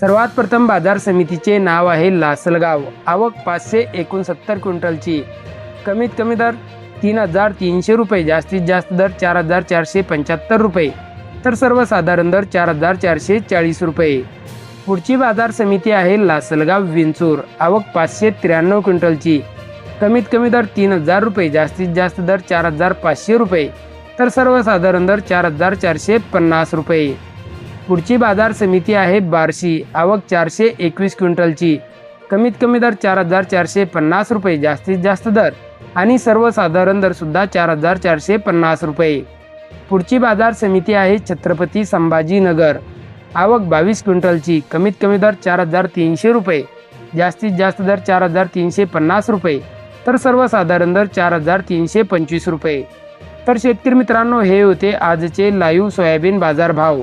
सर्वात प्रथम बाजार समितीचे नाव आहे लासलगाव. आवक पाचशे एकोणसत्तर क्विंटलची. कमीत कमी दर तीन हजार तीनशे रुपये जास्तीत जास्त दर चार हजार चारशे पंच्याहत्तर रुपये तर सर्वसाधारण दर चार हजार चारशे चाळीस रुपये. पुढची बाजार समिती आहे लासलगाव विंचूर. आवक पाचशे त्र्याण्णव क्विंटलची. कमीत कमी दर तीन हजार रुपये जास्तीत जास्त दर चार हजार पाचशे रुपये तर सर्वसाधारण दर चार हजार चारशे पन्नास रुपये. पुढची बाजार समिती आहे बार्शी. आवक चारशे एकवीस क्विंटलची. कमीत कमी दर चार हजार चारशे पन्नास रुपये जास्तीत जास्त दर. आणि सर्वसाधारण दरसुद्धा चार हजार चारशे पन्नास रुपये. पुढची बाजार समिती आहे छत्रपती संभाजीनगर आवक बावीस क्विंटलची कमीत कमी दर चार हजार तीनशे रुपये. जास्तीत जास्त दर चार हजार तीनशे पन्नास रुपये. तर सर्वसाधारण दर चार हजार तीनशे पंचवीस रुपये. तर शेतकरी मित्रांनो हे होते आजचे लाईव्ह सोयाबीन बाजार भाव